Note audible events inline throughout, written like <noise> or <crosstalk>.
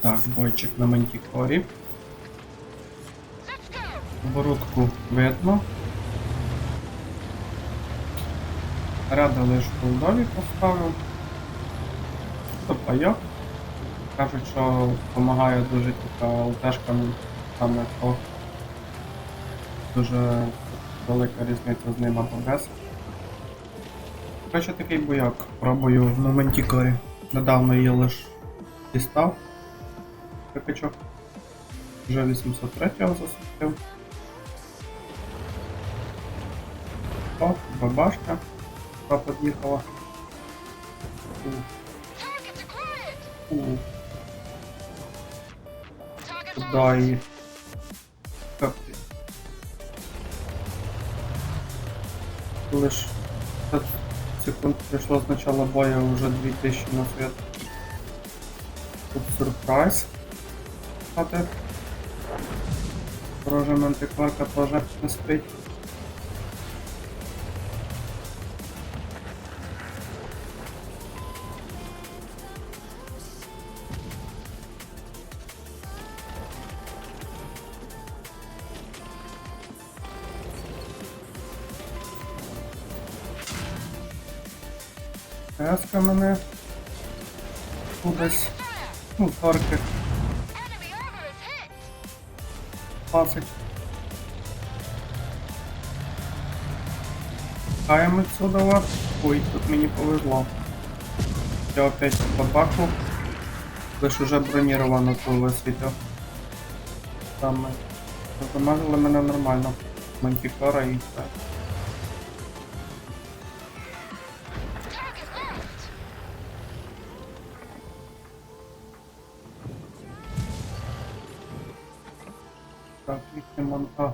Так, бойчик на мантікорі. Оборудку видно. Ряда лише колдові поставив. То пайок. Кажуть, що допомагає дуже типа ЛТшкам саме то. Дуже велика різниця з ним або без. Коротше такий бойок. Пробую в моменті корі. Недавно її лише дістав. Прикачок. Вже 803-го засвітив. О, бабашка. Та під'їхала. Куда її? Как ти? Лиш 5 секунд прийшло з начала боя уже 2000 на свет. Тут сюрприз. Хати. Ворожа мантикорка теж не спить. Еска мене кудись. Ну, торки пасить. Хаємо отсюда вас. Ой, тут мені повезло. Я опять бабаху. Лиш уже бронировано тут висвітив. Там замазали мене нормально. Мантікора і все. Їхній монтаж.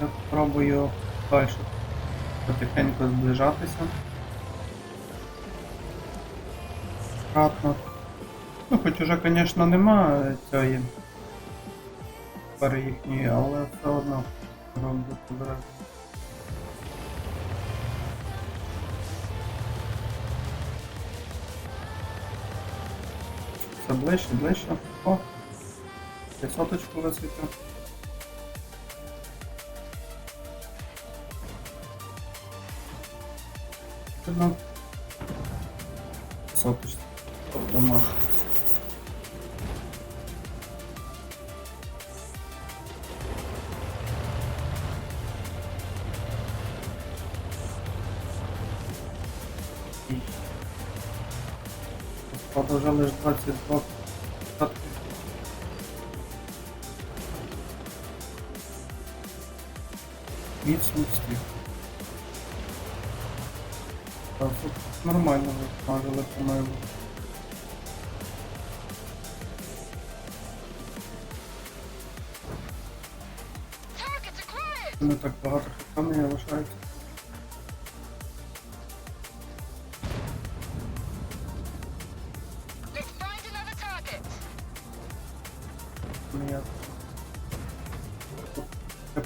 Я спробую далі потихеньку зближатися. Кратно. Ну, хоч уже, звісно, нема цієї пари їхньої, але все одно роблю подразу. Все ближче, ближче. О! Ти соточку висвітив. Соточку. Тобто мах. Вже лише 22 статки. Відсутстві. Так, тут нормально висмажили, по-моєму. Не так багато хатами лишається.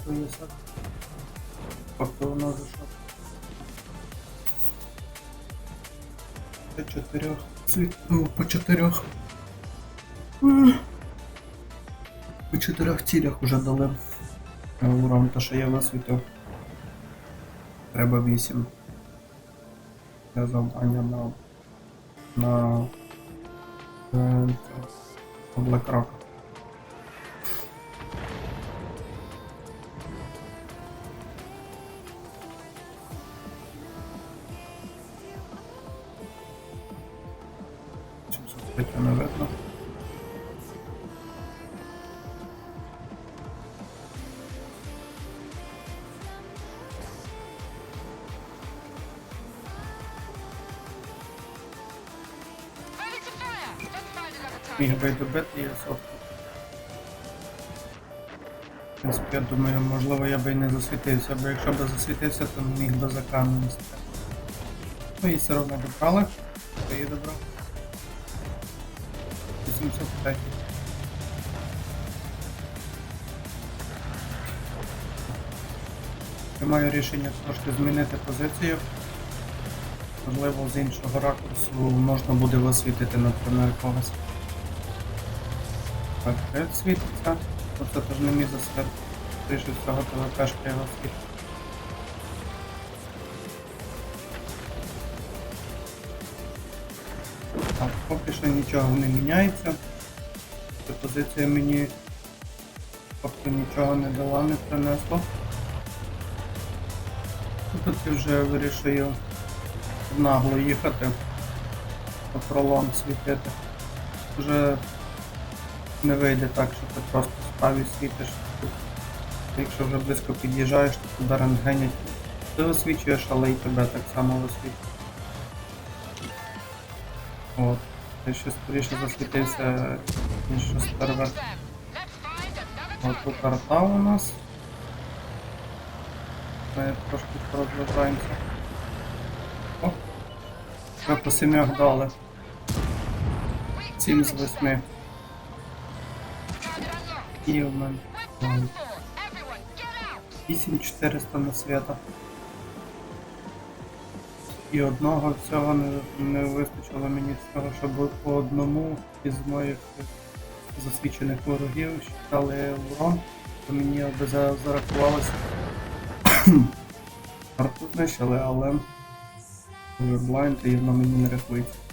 У нас зашел. По чотирьох. Ну, По чотирьох. По чотирьох цілях уже дали. е, Урон, то що я висвітив. Треба вісім. Для завдання на. На. Е, це, Black Rock. Міг би й добити я сотку. В принципі, я думаю, можливо, я би і не засвітився, бо якщо б засвітився, то міг би за. Ну і все одно добрали. Хто її добрав? 805. Приймаю рішення трошки змінити позицію. Можливо, з іншого ракурсу можна буде висвітити, наприклад, когось. Так, світиться. Оце теж не мій засвіт. Більше всього ТВПшка його світить. Поки що нічого не міняється. Ця позиція мені поки нічого не дала, не принесла. Тут я вже вирішую нагло їхати по пролом світити. Вже не вийде так, що ти просто справі світиш. Якщо вже близько під'їжджаєш, то туди рентгенять. Ти освічуєш, але і тебе так само висвітлює. От. Ти ще скоріше засвітився, ніж От тут карта у нас. Ми трошки порозважаємося. О! Ми по сім'ях дали. Сім з восьми. І в мене. We're done for. Everyone, get out. 8400 на свята. І одного цього не, не вистачило мені з щоб по одному із моїх засвідчених ворогів щитали урон, то мені зарахувалося. <clears throat> Арту знищили, але блайнд і воно мені не рахується.